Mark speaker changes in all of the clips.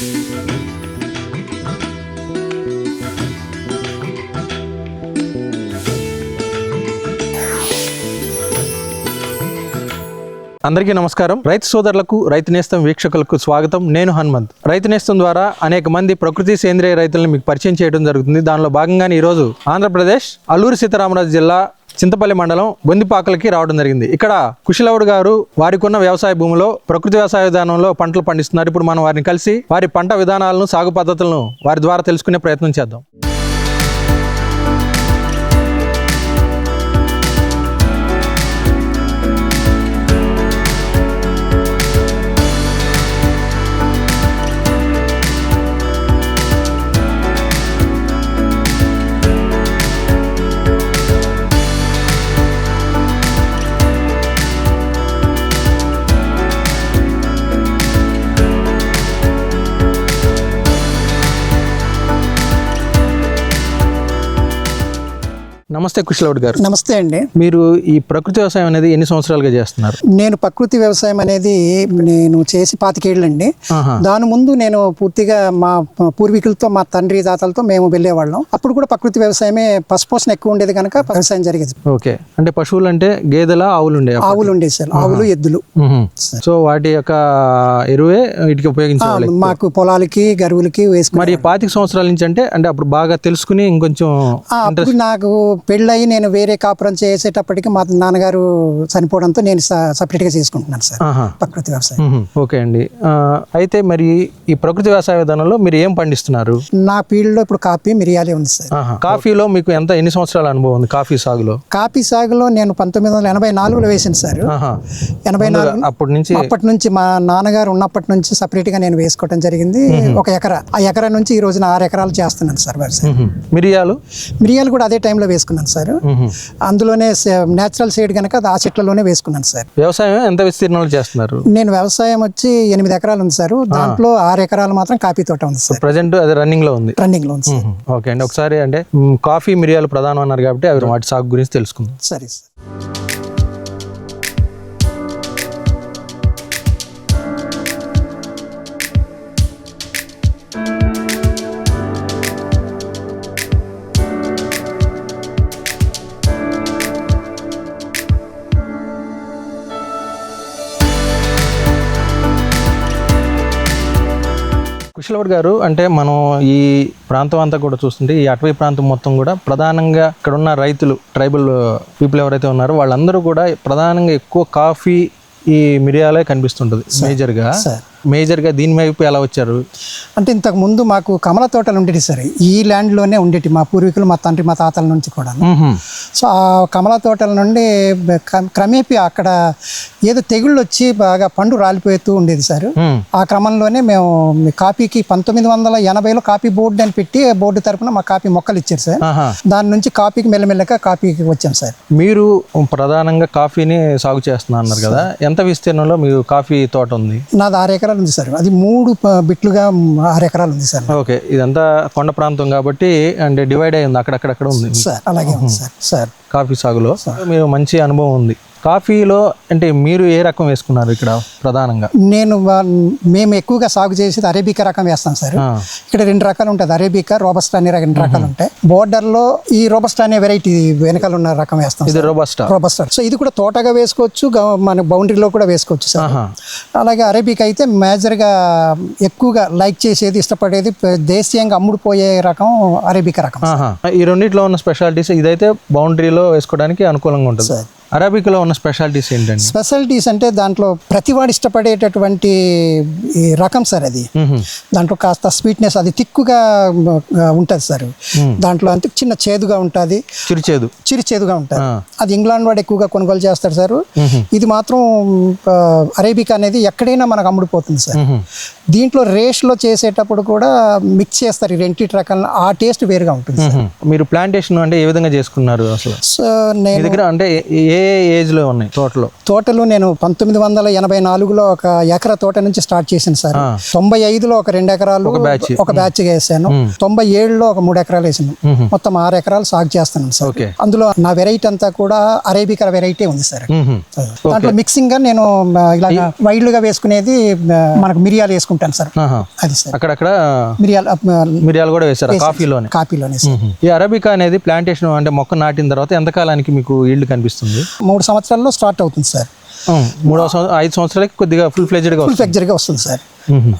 Speaker 1: అందరికీ నమస్కారం. రైతు సోదరులకు రైతు నేస్తం వీక్షకులకు స్వాగతం. నేను హనుమంత్. రైతు నేస్తం ద్వారా అనేక మంది ప్రకృతి సేంద్రియ రైతులను మీకు పరిచయం చేయడం జరుగుతుంది. దానిలో భాగంగానే ఈరోజు ఆంధ్రప్రదేశ్ అల్లూరి సీతారామరాజు జిల్లా చింతపల్లి మండలం బొందిపాకలకి రావడం జరిగింది. ఇక్కడ కుశలవుడు గారు వారికి ఉన్న వ్యవసాయ భూమిలో ప్రకృతి వ్యవసాయ విధానంలో పంటలు పండిస్తున్నారు. ఇప్పుడు మనం వారిని కలిసి వారి పంట విధానాలను సాగు పద్ధతులను వారి ద్వారా తెలుసుకునే ప్రయత్నం చేద్దాం. నమస్తే కుశలవుడు గారు.
Speaker 2: నమస్తే అండి.
Speaker 1: మీరు ఈ ప్రకృతి వ్యవసాయం అనేది ఎన్ని సంవత్సరాలుగా చేస్తున్నారు?
Speaker 2: నేను ప్రకృతి వ్యవసాయం అనేది నేను చేసి పాతికేళ్ళండి. దాని ముందు నేను పూర్తిగా మా పూర్వీకులతో మా తండ్రి తాతలతో మేము వెళ్ళేవాళ్ళం. అప్పుడు కూడా ప్రకృతి వ్యవసాయమే పశుపోషణ ఎక్కువ ఉండేది కనుక వ్యవసాయం జరిగేది.
Speaker 1: ఓకే. అంటే పశువులు అంటే గేదెల ఆవులు ఉండే
Speaker 2: ఆవులు ఉండేది సార్. ఆవులు ఎద్దులు.
Speaker 1: సో వాటి యొక్క ఎరువే వీటికి ఉపయోగించేవాళ్ళు
Speaker 2: మాకు పొలాలకి గరువులకి వేసుకుని
Speaker 1: మరి పాతిక సంవత్సరాల నుంచి అంటే అంటే అప్పుడు బాగా తెలుసుకుని ఇంకొంచెం
Speaker 2: నాకు పెళ్ళయి నేను వేరే కాపురం చేసేటప్పటికి మా నాన్నగారు చనిపోవడంతో నేను సపరేట్గా చేసుకుంటున్నాను సార్. ప్రకృతి వ్యవసాయం.
Speaker 1: ఓకే అండి. అయితే మరి ఈ ప్రకృతి వ్యవసాయ విధానంలో మీరు ఏం పండిస్తున్నారు?
Speaker 2: నా ఫీల్డ్లో ఇప్పుడు కాపీ మిరియాలే ఉంది సార్.
Speaker 1: కాఫీలో మీకు ఎంత ఎన్ని సంవత్సరాల అనుభవం ఉంది కాఫీ సాగులో?
Speaker 2: కాపీ సాగులో నేను పంతొమ్మిది వందల ఎనభై నాలుగులో వేసాను సార్. ఎనభై నాలుగు
Speaker 1: అప్పటి నుంచి
Speaker 2: అప్పటి నుంచి మా నాన్నగారు ఉన్నప్పటి నుంచి సపరేట్గా నేను వేసుకోవడం జరిగింది. ఒక ఎకరా ఆ ఎకరా నుంచి ఈ రోజున ఆరు ఎకరాలు చేస్తున్నాను సార్.
Speaker 1: మిరియాలు?
Speaker 2: మిరియాలు కూడా అదే టైంలో వేసుకున్నాను. సార్.
Speaker 1: మ్మ్.
Speaker 2: అందులోనే నేచురల్ సైడ్ కనుక ఆ చెట్లలోనే వేసుకున్నాను సార్.
Speaker 1: వ్యవసాయం ఎంత విస్తీర్ణంలో చేస్తున్నారు?
Speaker 2: నేను వ్యవసాయం వచ్చి ఎనిమిది ఎకరాలు ఉంది సార్. దాంట్లో ఆరు ఎకరాలు మాత్రం కాఫీ తోట ఉంది సార్.
Speaker 1: ప్రజెంట్ అది రన్నింగ్లో ఉంది.
Speaker 2: రన్నింగ్లో ఉంది సార్.
Speaker 1: ఓకే అండి. ఒకసారి అంటే కాఫీ మిరియాలు ప్రధానం అన్నారు కాబట్టి అవి వాటి సాగు గురించి తెలుసుకుందాం.
Speaker 2: సరే సార్.
Speaker 1: కుశలవర్ గారు అంటే మనం ఈ ప్రాంతం అంతా కూడా చూస్తుంటే ఈ అటవీ ప్రాంతం మొత్తం కూడా ప్రధానంగా ఇక్కడ ఉన్న రైతులు ట్రైబల్ పీపుల్ ఎవరైతే ఉన్నారో వాళ్ళందరూ కూడా ప్రధానంగా ఎక్కువ కాఫీ ఈ మిరియాలే కనిపిస్తుంటుంది మేజర్గా. మేజర్గా దీని వైపు ఎలా వచ్చారు?
Speaker 2: అంటే ఇంతకు ముందు మాకు కమల తోటలు ఉండేవి సార్ ఈ ల్యాండ్లోనే ఉండేటి మా పూర్వీకులు మా తండ్రి మా తాతల నుంచి కూడా. సో ఆ కమల తోటల నుండి క్ర- క్రమేపీ అక్కడ ఏదో తెగుళ్ళు వచ్చి బాగా పండు రాలిపోతూ ఉండేది సార్. ఆ క్రమంలోనే మేము కాపీకి పంతొమ్మిది వందల ఎనభైలో కాపీ బోర్డు అని పెట్టి బోర్డు తరపున మా కాపీ మొక్కలు ఇచ్చారు సార్. దాని నుంచి కాపీకి మెల్లమెల్లగా కాపీకి వచ్చాం సార్.
Speaker 1: మీరు ప్రధానంగా కాఫీని సాగు చేస్తున్నా అన్నారు కదా ఎంత విస్తీర్ణంలో మీకు కాఫీ తోట ఉంది?
Speaker 2: నాది ఆరు ఎకరాలు ఉంది సార్. అది మూడు బిట్లుగా ఆరు ఎకరాలు ఉంది సార్.
Speaker 1: ఓకే ఇదంతా కొండ ప్రాంతం కాబట్టి అంటే డివైడ్ అయి ఉంది అక్కడక్కడక్కడ ఉంది.
Speaker 2: సార్ అలాగే ఉంది సార్ సార్.
Speaker 1: కాఫీ సాగులో. మీరు మంచి అనుభవం ఉంది. కాఫీలో అంటే మీరు ఏ రకం వేసుకున్నారు ఇక్కడ ప్రధానంగా?
Speaker 2: నేను మేము ఎక్కువగా సాగు చేసేది అరేబికా రకం వేస్తాం సార్. ఇక్కడ రెండు రకాలు ఉంటుంది అరేబికా రోబస్టా అనే రెండు రకాలు ఉంటాయి బోర్డర్లో ఈ రోబస్టా అనే వెరైటీ వెనకాల ఉన్న రకం వేస్తాం
Speaker 1: ఇది రోబస్టా?
Speaker 2: రోబస్టా. సో ఇది కూడా తోటగా వేసుకోవచ్చు మన బౌండరీలో కూడా వేసుకోవచ్చు సార్. అలాగే అరేబిక్ అయితే మేజర్గా ఎక్కువగా లైక్ చేసేది ఇష్టపడేది దేశీయంగా అమ్ముడుపోయే రకం అరేబికా రకం.
Speaker 1: ఈ రెండిట్లో ఉన్న స్పెషాలిటీస్ ఇదైతే బౌండరీలో వేసుకోవడానికి అనుకూలంగా ఉంటుంది.
Speaker 2: సార్.
Speaker 1: అరబిక్లో ఉన్న స్పెషాలిటీస్ ఏంటండి?
Speaker 2: స్పెషాలిటీస్ అంటే దాంట్లో ప్రతివాడు ఇష్టపడేటటువంటి ఈ రకం సార్ అది. దాంట్లో కాస్త స్వీట్నెస్ అది తిక్కుగా ఉంటుంది సార్. దాంట్లో అంటే చిన్న చేదుగా ఉంటుంది.
Speaker 1: చిరుచేదు
Speaker 2: చిరు చేదుగా ఉంటుంది. అది ఇంగ్లాండ్ వాడు ఎక్కువగా కొనుగోలు చేస్తాడు సార్. ఇది మాత్రం అరేబిక్ అనేది ఎక్కడైనా మనకు అమ్ముడుపోతుంది సార్. దీంట్లో రేష్లో చేసేటప్పుడు కూడా మిక్స్ చేస్తారు ఈ రెంటి రకాల ఆ టేస్ట్ వేరుగా ఉంటుంది.
Speaker 1: మీరు ప్లాంటేషన్ అంటే ఏ విధంగా చేసుకున్నారు అసలు?
Speaker 2: సో నేను
Speaker 1: దగ్గర అంటే ఏ- ఏ ఏ ఏజ్లో ఉన్నాయి తోటలో?
Speaker 2: తోటలు నేను పంతొమ్మిది వందల ఎనభై నాలుగులో ఒక ఎకరా తోట నుంచి స్టార్ట్ చేశాను సార్. తొంభై ఐదులో ఒక రెండు ఎకరాలు. ఒక బ్యాచ్ వేసాను. తొంభై ఏడులో ఒక మూడు ఎకరాలు వేసాను. మొత్తం ఆరు ఎకరాలు సాగు చేస్తున్నాను సార్. అందులో నా వెరైటీ అంతా కూడా అరేబికా వెరైటీ ఉంది సార్. దాంట్లో మిక్సింగ్గా నేను ఇలా వైల్డ్గా వేసుకునేది మనకు మిరియాలు వేసుకుంటాను సార్. అది సార్.
Speaker 1: అక్కడక్కడ
Speaker 2: మిరియాలు
Speaker 1: మిరియాలు కూడా వేశారు కాఫీలోనే?
Speaker 2: కాపీలోనే సార్.
Speaker 1: ఈ అరబికా అనేది ప్లాంటేషన్ అంటే మొక్క నాటిన తర్వాత ఎంత కాలానికి మీకు ఈల్డ్ కనిపిస్తుంది?
Speaker 2: మూడు సంవత్సరాల్లో స్టార్ట్ అవుతుంది సార్.
Speaker 1: సంవత్సరం ఐదు సంవత్సరాలకి కొద్దిగా ఫుల్ ఫ్లెజ్డ్గా
Speaker 2: ఫుల్
Speaker 1: వస్తుంది.
Speaker 2: ఫ్లెక్చర్గా వస్తుంది సార్.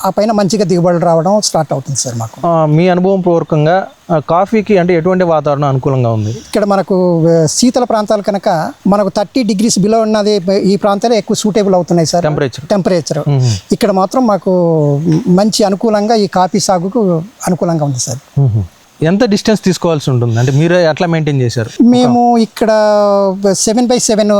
Speaker 2: ఆ పైన మంచిగా దిగుబడులు రావడం స్టార్ట్ అవుతుంది సార్ మాకు.
Speaker 1: మీ అనుభవం పూర్వకంగా కాఫీకి అంటే ఎటువంటి వాతావరణం అనుకూలంగా ఉంది?
Speaker 2: ఇక్కడ మనకు శీతల ప్రాంతాలు కనుక మనకు థర్టీ డిగ్రీస్ బిలో ఉన్నది ఈ ప్రాంతాలు ఎక్కువ సూటేబుల్ అవుతున్నాయి సార్.
Speaker 1: టెంపరేచర్
Speaker 2: టెంపరేచర్ ఇక్కడ మాత్రం మాకు మంచి అనుకూలంగా ఈ కాఫీ సాగుకు అనుకూలంగా ఉంది సార్.
Speaker 1: ఎంత డిస్టెన్స్ తీసుకోవాల్సి ఉంటుంది? అంటే మీరు ఎట్లా మెయింటైన్ చేశారు?
Speaker 2: మేము ఇక్కడ సెవెన్ బై సెవెన్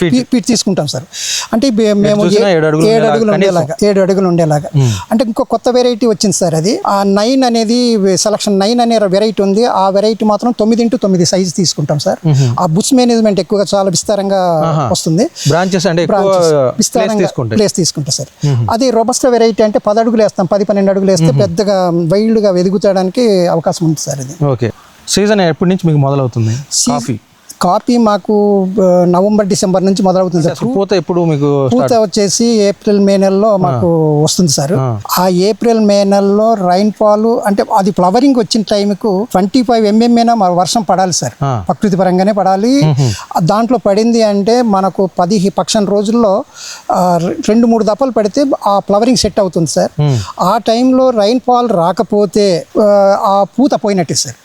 Speaker 2: ఫీట్ తీసుకుంటాం సార్. అంటే మేము
Speaker 1: ఏడు అడుగులు ఉండేలాగా,
Speaker 2: ఏడు అడుగులు ఉండేలాగా. అంటే ఇంకో కొత్త వెరైటీ వచ్చింది సార్ అది. ఆ నైన్ అనేది సెలక్షన్ నైన్ అనే వెరైటీ ఉంది. ఆ వెరైటీ మాత్రం తొమ్మిది ఇంటూ తొమ్మిది సైజ్ తీసుకుంటాం సార్. ఆ బుష్ మేనేజ్మెంట్ ఎక్కువగా చాలా విస్తారంగా వస్తుంది.
Speaker 1: బ్రాంచెస్ అంటే
Speaker 2: విస్తారంగా ప్లేస్ తీసుకుంటా సార్. అది రోబస్టా వెరైటీ అంటే పది అడుగులు వేస్తాం పది పన్నెండు అడుగులు వేస్తే పెద్దగా వైల్డ్గా ఎదుగుతాడానికి అవకాశం ఉంది సార్ ఇది.
Speaker 1: ఓకే సీజన్ ఎప్పటి నుంచి మీకు మొదలవుతుంది? కాఫీ
Speaker 2: కాపీ మాకు నవంబర్ డిసెంబర్ నుంచి మొదలవుతుంది సార్.
Speaker 1: పూత ఎప్పుడు మీకు
Speaker 2: పూత వచ్చేసి ఏప్రిల్ మే నెలలో మాకు వస్తుంది సార్.
Speaker 1: ఆ.
Speaker 2: ఏప్రిల్ మే నెలలో రైన్ ఫాల్ అంటే అది ఫ్లవరింగ్ వచ్చిన టైంకు ట్వంటీ ఫైవ్ ఎంఎంఏనా వర్షం పడాలి సార్. ప్రకృతి పరంగానే పడాలి. దాంట్లో పడింది అంటే మనకు పది పక్షం రోజుల్లో రెండు మూడు దప్పలు పడితే ఆ ఫ్లవరింగ్ సెట్ అవుతుంది సార్. ఆ టైంలో రైన్ ఫాల్ రాకపోతే ఆ, పూత పోయినట్టే సార్.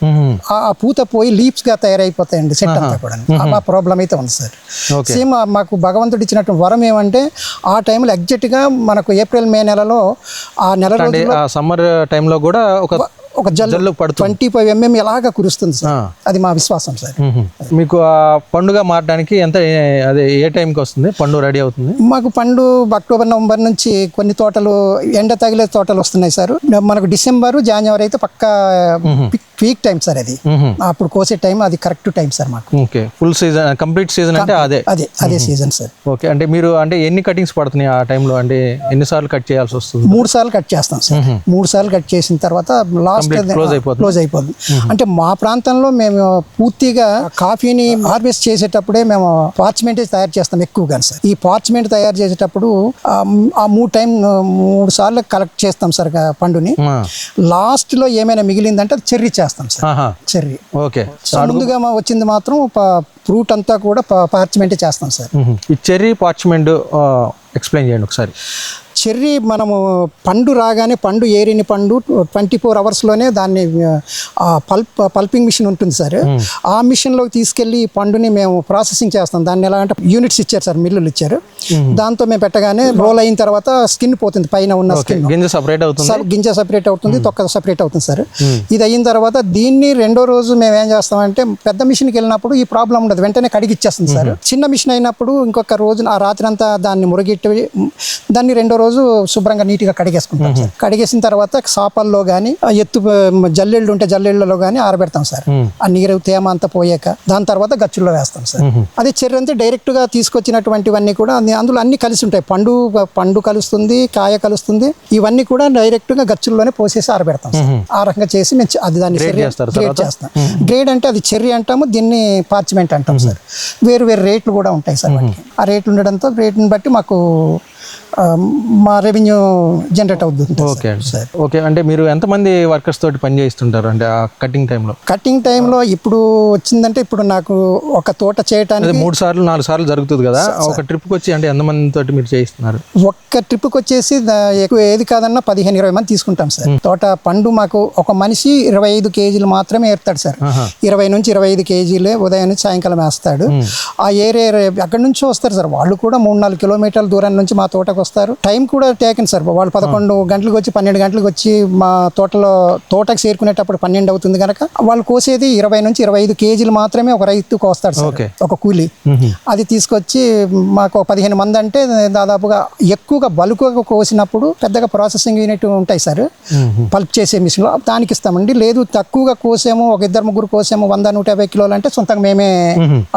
Speaker 2: ఆ ఆ పూత పోయి లీప్స్గా తయారైపోతాయండి సెట్ అంతా కూడా ఆ ప్రాబ్లం అయితే ఉంది సార్. సేమ్ మాకు భగవంతుడు ఇచ్చినట్టు వరం ఏమంటే ఆ టైంలో ఎగ్జాక్ట్గా మనకు ఏప్రిల్ మే నెలలో ఆ నెల రోజుల్లో
Speaker 1: సమ్మర్ టైంలో కూడా ఒక
Speaker 2: ఒక జల్లు
Speaker 1: పడుతుంది.
Speaker 2: ట్వంటీ ఫైవ్ ఎంఎం ఎలాగా కురుస్తుంది సార్. అది మా విశ్వాసం సార్.
Speaker 1: మీకు ఆ పండుగ మారడానికి ఎంత అదే ఏ టైంకి వస్తుంది? పండు రెడీ అవుతుంది?
Speaker 2: మాకు పండు అక్టోబర్ నవంబర్ నుంచి కొన్ని తోటలు ఎండ తగిలే తోటలు వస్తున్నాయి సార్. మనకు డిసెంబర్ జనవరి అయితే పక్కా పీక్ టైం సార్ అది. అప్పుడు కోసే టైం అది కరెక్ట్ టైం సార్ మాకు.
Speaker 1: Okay. Full season complete season అంటే అదే.
Speaker 2: అదే అదే సీజన్ సార్.
Speaker 1: ఓకే. అంటే మీరు అంటే ఎన్ని కటింగ్స్ పడుతున్నాయి ఆ టైంలో? అంటే ఎన్నిసార్లు కట్ చేయాల్సి వస్తుంది?
Speaker 2: మూడు సార్లు కట్ చేస్తాం సార్. మూడు సార్లు కట్ చేసిన తర్వాత లాస్ట్
Speaker 1: close అయిపోతుంది.
Speaker 2: క్లోజ్ అయిపోతుంది. అంటే మా ప్రాంతంలో మేము పూర్తిగా కాఫీని హార్వెస్ట్ చేసేటప్పుడే మేము పార్చ్మెంట్ తయారు చేస్తాం ఎక్కువగా సార్. ఈ పార్చ్మెంట్ తయారు చేసేటప్పుడు ఆ, మూడు టైం మూడు సార్లు కలెక్ట్ చేస్తాం సార్ పండుని.
Speaker 1: ఆ.
Speaker 2: లాస్ట్లో ఏమైనా మిగిలిందంటే చెర్రీ చేస్తాం సార్.
Speaker 1: ఆహా.
Speaker 2: చెర్రీ.
Speaker 1: ఓకే.
Speaker 2: సో ముందుగా మా వచ్చింది మాత్రం ఫ్రూట్ అంతా కూడా పార్చ్మెంట్ చేస్తాం సార్.
Speaker 1: ఈ చెర్రీ పార్చ్మెంట్ ఎక్స్ప్లెయిన్ చేయండి ఒకసారి.
Speaker 2: చెర్రీ మనము పండు రాగానే పండు ఏరిని పండు ట్వంటీ ఫోర్ అవర్స్లోనే దాన్ని పల్ప్ పల్పింగ్ మిషన్ ఉంటుంది సార్. ఆ మిషన్లోకి తీసుకెళ్ళి ఈ పండుని మేము ప్రాసెసింగ్ చేస్తాం. దాన్ని ఎలా అంటే యూనిట్స్ ఇచ్చారు సార్ మిల్లులు ఇచ్చారు. దాంతో మేము పెట్టగానే రోల్ అయిన తర్వాత స్కిన్ పోతుంది పైన ఉన్న స్కిన్.
Speaker 1: గింజ సపరేట్ అవుతుంది?
Speaker 2: సబ్ గింజ సపరేట్ అవుతుంది తొక్క సపరేట్ అవుతుంది సార్. ఇది అయిన తర్వాత దీన్ని రెండో రోజు మేము ఏం చేస్తామంటే పెద్ద మిషన్కి వెళ్ళినప్పుడు ఈ ప్రాబ్లం ఉండదు వెంటనే కడిగిచ్చేస్తుంది సార్. చిన్న మిషన్ అయినప్పుడు ఇంకొక రోజు ఆ రాత్రి అంతా దాన్ని మురగిట్టి దాన్ని రెండో రోజు శుభ్రంగా నీట్గా కడిగేసుకుంటాం సార్. కడిగేసిన తర్వాత సాపల్లో కానీ ఎత్తు జల్లెళ్ళు ఉంటే జల్లెళ్ళలో కానీ ఆరబెడతాం సార్. ఆ నీరు తేమ అంతా పోయాక దాని తర్వాత గచ్చుల్లో వేస్తాం సార్. అదే చెర్రీ అంతే డైరెక్ట్గా తీసుకొచ్చినటువంటివన్నీ కూడా అందులో అన్ని కలిసి ఉంటాయి. పండు పండు కలుస్తుంది కాయ కలుస్తుంది. ఇవన్నీ కూడా డైరెక్ట్గా గచ్చుల్లోనే పోసేసి ఆరబెడతాం సార్. ఆ రకంగా చేసి మేము అది దాన్ని గ్రేడ్ చేస్తాం. గ్రేడ్ అంటే అది చెర్రీ అంటాము దీన్ని పార్చ్మెంట్ అంటాం సార్. వేరు వేరు రేట్లు కూడా ఉంటాయి సార్ ఆ రేట్లు ఉండడంతో రేట్ని బట్టి మాకు మా రెవెన్యూ జనరేట్ అవుతుంది
Speaker 1: ఓకే అండి. ఓకే అంటే మీరు ఎంతమంది వర్కర్స్ తోటి పని చేయిస్తుంటారు? అంటే ఆ కటింగ్ టైంలో
Speaker 2: కటింగ్ టైంలో ఇప్పుడు వచ్చిందంటే ఇప్పుడు నాకు ఒక తోట చేయటానికి
Speaker 1: అదే మూడు సార్లు నాలుగు సార్లు జరుగుతుంది కదా. ఒక ట్రిప్కి వచ్చి అంటే ఎంతమంది తోటి మీరు చేయిస్తున్నారు?
Speaker 2: ఒక్క ట్రిప్కి వచ్చేసి ఎక్కువ ఏది కాదన్నా పదిహేను ఇరవై మంది తీసుకుంటాం సార్. తోట పండు మాకు ఒక మనిషి ఇరవై ఐదు కేజీలు మాత్రమే ఏరుతాడు సార్. ఇరవై నుంచి ఇరవై ఐదు కేజీలే ఉదయం నుంచి సాయంకాలం వేస్తాడు. ఆ ఏరియా అక్కడి నుంచి వస్తారు సార్. వాళ్ళు కూడా మూడు నాలుగు కిలోమీటర్ల దూరం నుంచి మా తోటకు వస్తారు టైం కూడా టేకన్ సార్ వాళ్ళు పదకొండు గంటలకు వచ్చి పన్నెండు గంటలకు వచ్చి మా తోటలో తోటకి చేరుకునేటప్పుడు పన్నెండు అవుతుంది కనుక వాళ్ళు కోసేది ఇరవై నుంచి ఇరవై ఐదు కేజీలు మాత్రమే ఒక రైతు కోస్తాడు సార్. ఒక కూలి. అది తీసుకొచ్చి మాకు ఒక పదిహేను మంది అంటే దాదాపుగా ఎక్కువగా బల్క్గా కోసినప్పుడు పెద్దగా ప్రాసెసింగ్ యూనిట్ ఉంటాయి సార్ పల్ప్ చేసే మిషన్లో దానికి ఇస్తామండి. లేదు తక్కువగా కోసాము ఒక ఇద్దరు ముగ్గురు కోసాము వంద నూట యాభై కిలోలు అంటే సొంతంగా మేమే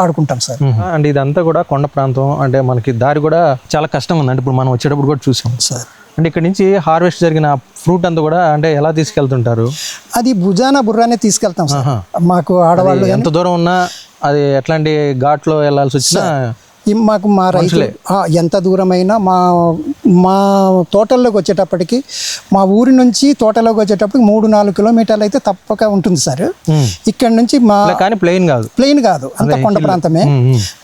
Speaker 2: ఆడుకుంటాం సార్
Speaker 1: అండ్ ఇదంతా కూడా కొండ ప్రాంతం అంటే మనకి దారి కూడా చాలా కష్టంగా ఉంది అంటే ఇప్పుడు మనం వచ్చేటప్పుడు కూడా చూసాం.
Speaker 2: సార్.
Speaker 1: అంటే ఇక్కడ నుంచి హార్వెస్ట్ జరిగిన ఫ్రూట్ అంతా కూడా అంటే ఎలా తీసుకెళ్తుంటారు?
Speaker 2: అది భుజాన బుర్రానే తీసుకెళ్తాం సార్. మాకు ఆడవాళ్ళు
Speaker 1: ఎంత దూరం ఉన్నా అది ఎట్లాంటి ఘాట్లో వెళ్ళాల్సి వచ్చినా
Speaker 2: మాకు మా రైతులు ఎంత దూరమైనా మా మా తోటల్లోకి వచ్చేటప్పటికి మా ఊరి నుంచి తోటలోకి వచ్చేటప్పటికి మూడు నాలుగు కిలోమీటర్లు అయితే తప్పక ఉంటుంది సార్. ఇక్కడ నుంచి మా
Speaker 1: కానీ ప్లెయిన్ కాదు.
Speaker 2: ప్లెయిన్ కాదు అంత కొండ ప్రాంతమే.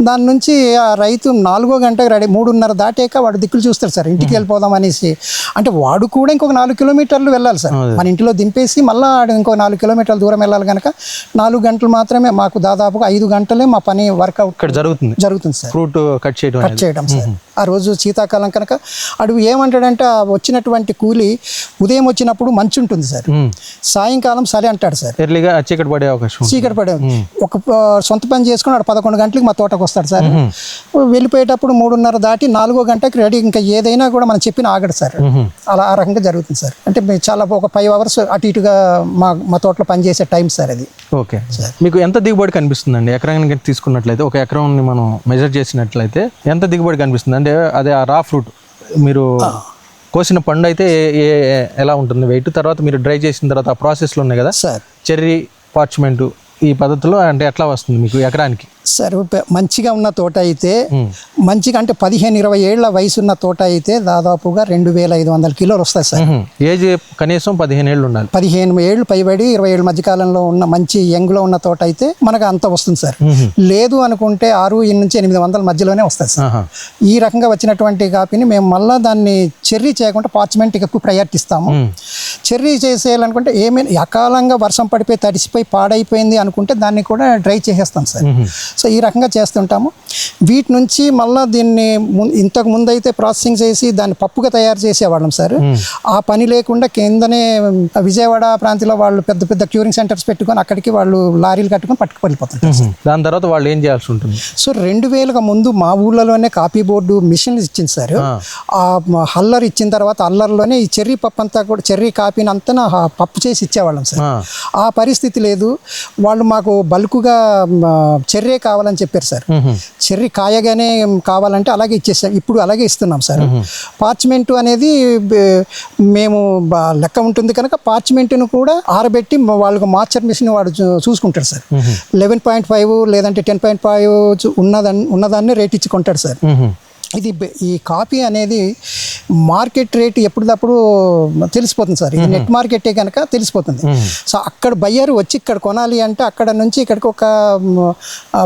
Speaker 2: దాని నుంచి ఆ రైతు నాలుగో గంటకు రెడీ మూడున్నర దాటాక వాడు దిక్కులు చూస్తాడు సార్ ఇంటికి వెళ్ళిపోదాం అనేసి. అంటే వాడు కూడా ఇంకొక నాలుగు కిలోమీటర్లు వెళ్ళాలి సార్. మన ఇంటిలో దింపేసి మళ్ళీ ఆడు ఇంకో నాలుగు కిలోమీటర్ల దూరం వెళ్ళాలి కనుక నాలుగు గంటలు మాత్రమే మాకు దాదాపుగా ఐదు గంటలే మా పని వర్కౌట్
Speaker 1: జరుగుతుంది.
Speaker 2: జరుగుతుంది సార్.
Speaker 1: ఫ్రూట్ కట్ చేయడం
Speaker 2: కట్ చేయడం సార్ ఆ రోజు శీతాకాలం కనుక అడుగు ఏమంటాడంటే వచ్చినటువంటి కూలి ఉదయం వచ్చినప్పుడు మంచు ఉంటుంది సార్. సాయంకాలం సరే అంటాడు సార్.
Speaker 1: ఎర్లీగా చీకటి పడే అవకాశం.
Speaker 2: చీకటి పడే ఒక సొంత పని చేసుకుని ఆడు పదకొండు గంటలకు మా తోటకు వస్తాడు సార్. వెళ్ళిపోయేటప్పుడు మూడున్నర దాటి నాలుగో గంటకి రెడీ ఇంకా ఏదైనా కూడా మనం చెప్పిన ఆగడు సార్. అలా ఆ రకంగా జరుగుతుంది సార్. అంటే చాలా ఒక ఫైవ్ అవర్స్ అటు ఇటుగా మా మా తోటలో పనిచేసే టైం సార్ అది.
Speaker 1: ఓకే. మీకు ఎంత దిగుబడి కనిపిస్తుందండి? ఎకరానికి తీసుకున్నట్లయితే ఒక ఎకరాన్ని మనం మెజర్ చేసినట్లయితే ఎంత దిగుబడి కనిపిస్తుంది అంటే అదే ఆ రా ఫ్రూట్ మీరు కోసిన పండు అయితే ఏ- ఎలా ఉంటుంది? వెయిట్ తర్వాత మీరు డ్రై చేసిన తర్వాత ఆ ప్రాసెస్లు ఉన్నాయి కదా?
Speaker 2: సార్
Speaker 1: చెర్రీ పార్చ్మెంట్ ఈ పద్ధతిలో అంటే ఎట్లా వస్తుంది మీకు ఎకరానికి?
Speaker 2: సార్ మంచిగా ఉన్న తోట అయితే మంచిగా అంటే పదిహేను ఇరవై ఏళ్ళ వయసు ఉన్న తోట అయితే దాదాపుగా రెండు వేల ఐదు వందల కిలోలు వస్తాయి సార్.
Speaker 1: ఏజ్ కనీసం పదిహేను ఏళ్ళు ఉండాలి.
Speaker 2: పదిహేను ఏళ్ళు పైబడి ఇరవై ఏళ్ళ మధ్యకాలంలో ఉన్న మంచి యంగ్లో ఉన్న తోట అయితే మనకు అంత వస్తుంది సార్. లేదు అనుకుంటే ఆరు నుంచి ఎనిమిది వందల మధ్యలోనే వస్తుంది సార్. ఈ రకంగా వచ్చినటువంటి కాపీని మేము మళ్ళీ దాన్ని చెర్రీ చేయకుండా పార్చ్మెంట్కి ఎక్కువ ప్రయారిటీ ఇస్తాము చెర్రీ చేసేయాలనుకుంటే ఏమైనా అకాలంగా వర్షం పడిపోయి తడిసిపోయి పాడైపోయింది అనుకుంటే దాన్ని కూడా డ్రై చేసేస్తాం సార్. సో ఈ రకంగా చేస్తుంటాము. వీటి నుంచి మళ్ళీ దీన్ని ఇంతకు ముందు అయితే ప్రాసెసింగ్ చేసి దాన్ని పప్పుగా తయారు చేసేవాళ్ళం సార్. ఆ పని లేకుండా కిందనే విజయవాడ ప్రాంతంలో వాళ్ళు పెద్ద పెద్ద క్యూరింగ్ సెంటర్స్ పెట్టుకొని అక్కడికి వాళ్ళు లారీలు కట్టుకొని పట్టుకు వెళ్ళిపోతుంటారు.
Speaker 1: దాని తర్వాత వాళ్ళు ఏం చేయాల్సి ఉంటుంది?
Speaker 2: సో రెండు వేలకు ముందు మా ఊళ్ళలోనే కాపీ బోర్డు మిషన్ ఇచ్చింది సార్. ఆ. హల్లర్ ఇచ్చిన తర్వాత హల్లర్లోనే ఈ చెర్రీ పప్పు అంతా కూడా చెర్రీ కాపీని అంతా పప్పు చేసి ఇచ్చేవాళ్ళం సార్.
Speaker 1: ఆ.
Speaker 2: ఆ పరిస్థితి లేదు. వాళ్ళు మాకు బల్కుగా చెర్రీ కావాలని చెప్పారు సార్. చెర్రీ కాయగానే కావాలంటే అలాగే ఇచ్చేసాం. ఇప్పుడు అలాగే ఇస్తున్నాం సార్. పార్చ్మెంట్ అనేది మేము లెక్క ఉంటుంది కనుక పార్చ్మెంట్ను కూడా ఆరబెట్టి వాళ్ళకు మార్చర్ మిషన్ వాడు చూసుకుంటాడు సార్. లెవెన్ పాయింట్ ఫైవ్ లేదంటే టెన్ పాయింట్ ఫైవ్ ఉన్నదాన్ని ఉన్నదాన్ని రేట్ ఇచ్చి కొంటాడు సార్. ఇది ఈ కాపీ అనేది మార్కెట్ రేట్ ఎప్పటికప్పుడు తెలిసిపోతుంది సార్. ఇది నెట్ మార్కెటే కనుక తెలిసిపోతుంది. సో అక్కడ బయ్యర్ వచ్చి ఇక్కడ కొనాలి అంటే అక్కడ నుంచి ఇక్కడికి ఒక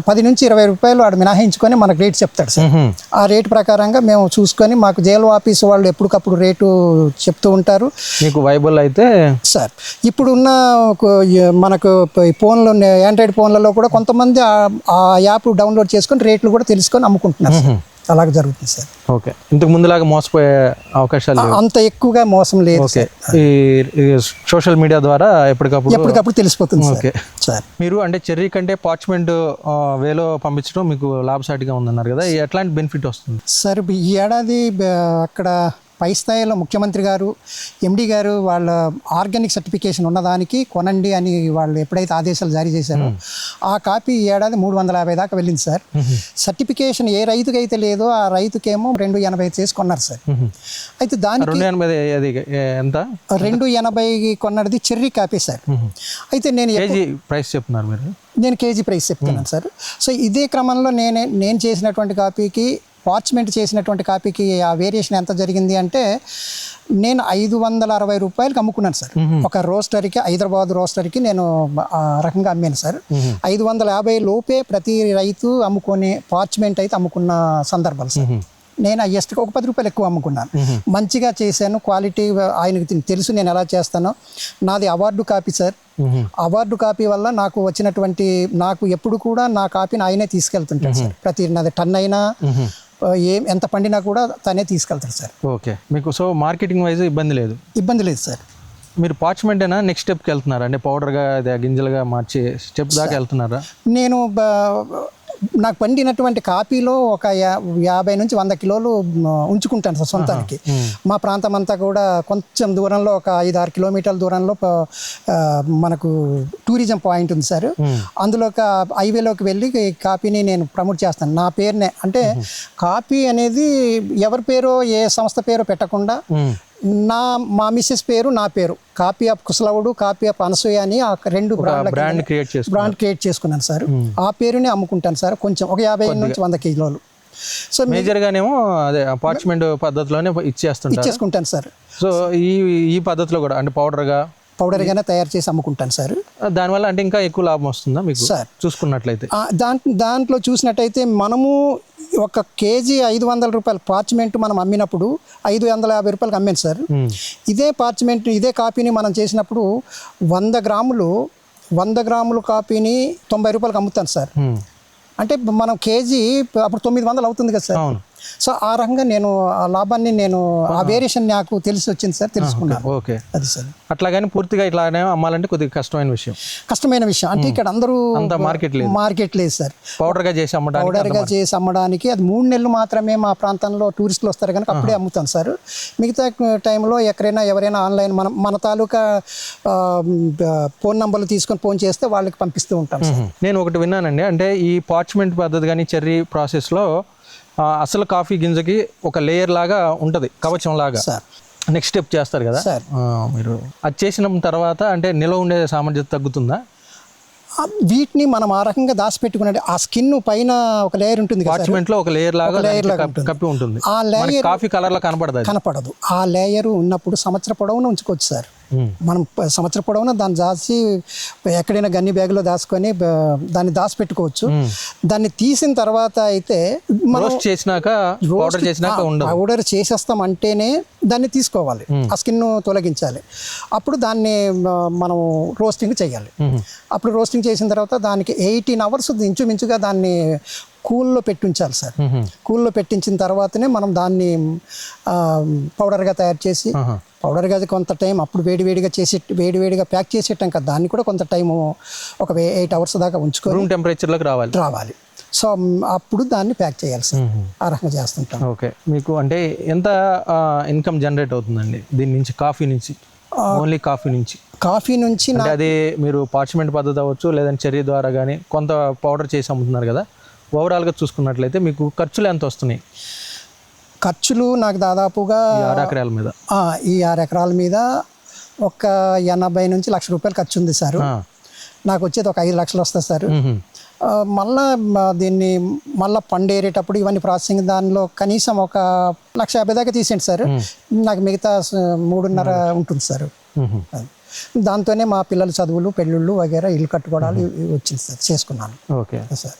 Speaker 2: పది నుంచి ఇరవై రూపాయలు వాడు మినహాయించుకొని మనకు రేట్ చెప్తాడు సార్. ఆ రేట్ ప్రకారంగా మేము చూసుకొని మాకు జైలు ఆఫీస్ వాళ్ళు ఎప్పటికప్పుడు రేటు చెప్తూ ఉంటారు.
Speaker 1: మీకు వైబుల్ అయితే
Speaker 2: సార్ ఇప్పుడున్న మనకు ఫోన్లో ఆండ్రాయిడ్ ఫోన్లలో కూడా కొంతమంది ఆ- ఆ యాప్ డౌన్లోడ్ చేసుకొని రేట్లు కూడా తెలుసుకొని అమ్ముకుంటున్నారు సార్. అలాగ జరుగుతుంది సార్.
Speaker 1: ఓకే. ఇంతకు ముందులాగా మోసపోయే అవకాశాలు
Speaker 2: అంత ఎక్కువగా మోసం లేదు
Speaker 1: ఓకే. ఈ సోషల్ మీడియా ద్వారా ఎప్పటికప్పుడు
Speaker 2: ఎప్పటికప్పుడు తెలిసిపోతుంది
Speaker 1: ఓకే.
Speaker 2: సార్.
Speaker 1: మీరు అంటే చెర్రీ కంటే పార్చ్మెంట్ వేలో పంపించడం మీకు లాభసాటిగా ఉందన్నారు కదా. ఎట్లాంటి బెనిఫిట్ వస్తుంది?
Speaker 2: సార్ ఈ ఏడాది అక్కడ పై స్థాయిలో ముఖ్యమంత్రి గారు ఎండి గారు వాళ్ళ ఆర్గానిక్ సర్టిఫికేషన్ ఉన్నదానికి కొనండి అని వాళ్ళు ఎప్పుడైతే ఆదేశాలు జారీ చేశారో ఆ కాపీ ఈ ఏడాది మూడు వందల యాభై దాకా వెళ్ళింది సార్. సర్టిఫికేషన్ ఏ రైతుకి అయితే లేదో ఆ రైతుకేమో రెండు ఎనభై చేసి కొన్నారు సార్. అయితే దానికి
Speaker 1: ఏ- ఎంత?
Speaker 2: రెండు ఎనభై కొన్నది చెర్రీ కాపీ సార్. అయితే నేను
Speaker 1: ప్రైస్ చెప్తున్నారు మీరు?
Speaker 2: నేను కేజీ ప్రైస్ చెప్తున్నాను సార్. సో ఇదే క్రమంలో నేనే నేను చేసినటువంటి కాపీకి పార్చ్మెంట్ చేసినటువంటి కాపీకి ఆ వేరియేషన్ ఎంత జరిగింది అంటే నేను ఐదు వందల అరవై రూపాయలకి అమ్ముకున్నాను సార్. ఒక రోస్టర్కి హైదరాబాద్ రోస్టర్కి నేను ఆ రకంగా అమ్మాను సార్. ఐదు వందల యాభై లోపే ప్రతి రైతు అమ్ముకునే పార్చ్మెంట్ అయితే అమ్ముకున్న సందర్భాలు సార్. నేను హయ్యెస్ట్గా ఒక పది రూపాయలు ఎక్కువ అమ్ముకున్నాను. మంచిగా చేశాను క్వాలిటీ ఆయనకి తెలుసు నేను ఎలా చేస్తానో. నాది award coffee sir. Award coffee వల్ల నాకు వచ్చినటువంటి నాకు ఎప్పుడు కూడా నా కాపీని ఆయనే తీసుకెళ్తుంటాడు సార్. ప్రతి నాది టన్ అయినా ఏం ఎంత పండినా కూడా తనే తీసుకెళ్తాడు సార్.
Speaker 1: ఓకే. మీకు సో మార్కెటింగ్ వైజ్ ఇబ్బంది లేదు?
Speaker 2: ఇబ్బంది లేదు సార్.
Speaker 1: మీరు పార్చ్మెంట్ అయినా నెక్స్ట్ స్టెప్కి వెళ్తున్నారా? అంటే పౌడర్గా అదే గింజలుగా మార్చి స్టెప్ దాకా వెళ్తున్నారా?
Speaker 2: నేను నాకు పండినటువంటి కాపీలో ఒక యాభై నుంచి వంద కిలోలు ఉంచుకుంటాను సార్ సొంతానికి. మా ప్రాంతం అంతా కూడా కొంచెం దూరంలో ఒక ఐదు ఆరు కిలోమీటర్ల దూరంలో మనకు టూరిజం పాయింట్ ఉంది సార్. అందులో ఒక హైవేలోకి వెళ్ళి కాపీని నేను ప్రమోట్ చేస్తాను. నా పేరునే. అంటే కాపీ అనేది ఎవరి పేరో ఏ సంస్థ పేరో పెట్టకుండా. నా మా మిస్సెస్ పేరు నా పేరు. Coffee of Kushalavudu coffee of Anasuya అని ఆ రెండు
Speaker 1: బ్రాండ్ క్రియేట్
Speaker 2: బ్రాండ్ క్రియేట్ చేసుకున్నాను. సార్. ఆ పేరుని అమ్ముకుంటాను సార్. కొంచెం ఒక యాభై నుంచి వంద కిలోలు. సో
Speaker 1: మేజర్గానేమో అదే పార్చ్మెంట్ పద్ధతిలోనే ఇచ్చేస్తుంటారు.
Speaker 2: చేసుకుంటాను సార్.
Speaker 1: సో ఈ ఈ పద్ధతిలో కూడా అంటే పౌడర్గా
Speaker 2: పౌడర్గానే తయారు చేసి అమ్ముకుంటాను సార్.
Speaker 1: దానివల్ల అంటే ఇంకా ఎక్కువ లాభం వస్తుందా మీకు?
Speaker 2: సార్.
Speaker 1: చూసుకున్నట్లయితే.
Speaker 2: దాంట్లో చూసినట్టయితే మనము ఒక కేజీ ఐదు వందల రూపాయల పార్చ్మెంట్ మనం అమ్మినప్పుడు ఐదు వందల యాభై రూపాయలకి అమ్మాను సార్. ఇదే పార్చ్మెంట్ ఇదే కాపీని మనం చేసినప్పుడు వంద గ్రాములు వంద గ్రాముల కాపీని తొంభై రూపాయలకి అమ్ముతాను సార్. అంటే మనం కేజీ అప్పుడు తొమ్మిది వందలు అవుతుంది కదా సార్ సో ఆ రకంగా నేను ఆ లాభాన్ని నేను ఆ వేరియేషన్ నాకు తెలిసి వచ్చింది సార్ తెలుసుకున్నాను.
Speaker 1: ఓకే
Speaker 2: అది సార్.
Speaker 1: అట్లా కానీ పూర్తిగా ఇట్లానే అమ్మాలంటే కొద్దిగా కష్టమైన విషయం.
Speaker 2: కష్టమైన విషయం. అంటే ఇక్కడ అందరూ
Speaker 1: అంత మార్కెట్ లేదు.
Speaker 2: మార్కెట్ లేదు సార్.
Speaker 1: పౌడర్గా చేసి అమ్మడానికి
Speaker 2: పౌడర్గా చేసి అమ్మడానికి అది మూడు నెలలు మాత్రమే మా ప్రాంతంలో టూరిస్టులు వస్తారు కనుక అప్పుడే అమ్ముతాం సార్. మిగతా టైంలో ఎక్కడైనా ఎవరైనా ఆన్లైన్ మనం మన తాలూకా ఫోన్ నంబర్లు తీసుకొని ఫోన్ చేస్తే వాళ్ళకి పంపిస్తూ ఉంటాం.
Speaker 1: నేను ఒకటి విన్నానండి. అంటే ఈ పార్చ్మెంట్ పద్ధతి కానీ చెర్రీ ప్రాసెస్లో అసలు కాఫీ గింజకి ఒక లేయర్ లాగా ఉంటుంది కవచం లాగా. నెక్స్ట్ స్టెప్ చేస్తారు కదా? మీరు అది చేసిన తర్వాత అంటే నిల్వ ఉండే సామర్థ్యత తగ్గుతుందా?
Speaker 2: వీటిని మనం ఆ రకంగా దాచిపెట్టుకున్నట్టు ఆ స్కిన్ పైన ఒక లేయర్ ఉంటుంది
Speaker 1: పార్చ్మెంట్లో ఒక లేయర్ లాగా
Speaker 2: లాగా
Speaker 1: కప్పి- ఉంటుంది.
Speaker 2: ఆ లేయర్
Speaker 1: కాఫీ కలర్లో కనపడదు
Speaker 2: కనపడదు. ఆ లేయర్ ఉన్నప్పుడు సంవత్సర పొడవున ఉంచుకోవచ్చు సార్. మనం ప- సంవత్సర పొడవునా దాన్ని దాచి ఎక్కడైనా గన్ని బ్యాగులో దాచుకొని దాన్ని దాచిపెట్టుకోవచ్చు. దాన్ని తీసిన తర్వాత అయితే మనం
Speaker 1: చేసినాక పౌడర్ చేసినాక
Speaker 2: పౌడర్ చేసేస్తాం అంటేనే దాన్ని తీసుకోవాలి. ఆ స్కిన్ తొలగించాలి. అప్పుడు దాన్ని మనం రోస్టింగ్ చేయాలి. అప్పుడు రోస్టింగ్ చేసిన తర్వాత దానికి ఎయిటీన్ అవర్స్ ఇంచుమించుగా దాన్ని కూల్లో పెట్టి ఉంచాలి సార్. కూల్లో పెట్టించిన తర్వాతనే మనం దాన్ని పౌడర్గా తయారు చేసి. పౌడర్గా అది కొంత టైం అప్పుడు వేడివేడిగా చేసి వేడివేడిగా ప్యాక్ చేసేటాం కదా. దాన్ని కూడా కొంత టైము ఒక ఎయిట్ అవర్స్ దాకా ఉంచుకొని
Speaker 1: రూమ్ టెంపరేచర్లోకి రావాలి.
Speaker 2: రావాలి. సో అప్పుడు దాన్ని ప్యాక్ చేయాలి సార్. ఆ రకంగా చేస్తుంటాం.
Speaker 1: ఓకే. మీకు అంటే ఎంత ఇన్కమ్ జనరేట్ అవుతుందండి? దీని నుంచి కాఫీ నుంచి? ఓన్లీ కాఫీ నుంచి?
Speaker 2: కాఫీ నుంచి
Speaker 1: అది మీరు పార్చ్మెంట్ పద్ధతి అవ్వచ్చు లేదంటే చర్య ద్వారా కానీ కొంత పౌడర్ చేసి అమ్ముతున్నారు కదా? ఓవరాల్గా చూసుకున్నట్లయితే మీకు ఖర్చులు ఎంత వస్తున్నాయి?
Speaker 2: ఖర్చులు నాకు దాదాపుగా
Speaker 1: ఆరు ఎకరాల మీద.
Speaker 2: ఈ ఆరు ఎకరాల మీద ఒక ఎనభై నుంచి లక్ష రూపాయలు ఖర్చు ఉంది సార్. నాకు వచ్చేది ఒక ఐదు లక్షలు వస్తుంది సార్. మళ్ళా దీన్ని మళ్ళా పండేరేటప్పుడు ఇవన్నీ ప్రాసెసింగ్ దానిలో కనీసం ఒక లక్ష యాభై దాకా తీసేయండి సార్. నాకు మిగతా మూడున్నర ఉంటుంది సార్. దాంతోనే మా పిల్లల చదువులు పెళ్ళిళ్ళు వగేరా ఇల్లు కట్టుకోవడాలు వచ్చింది సార్. చేసుకున్నాను.
Speaker 1: ఓకే.
Speaker 2: సార్.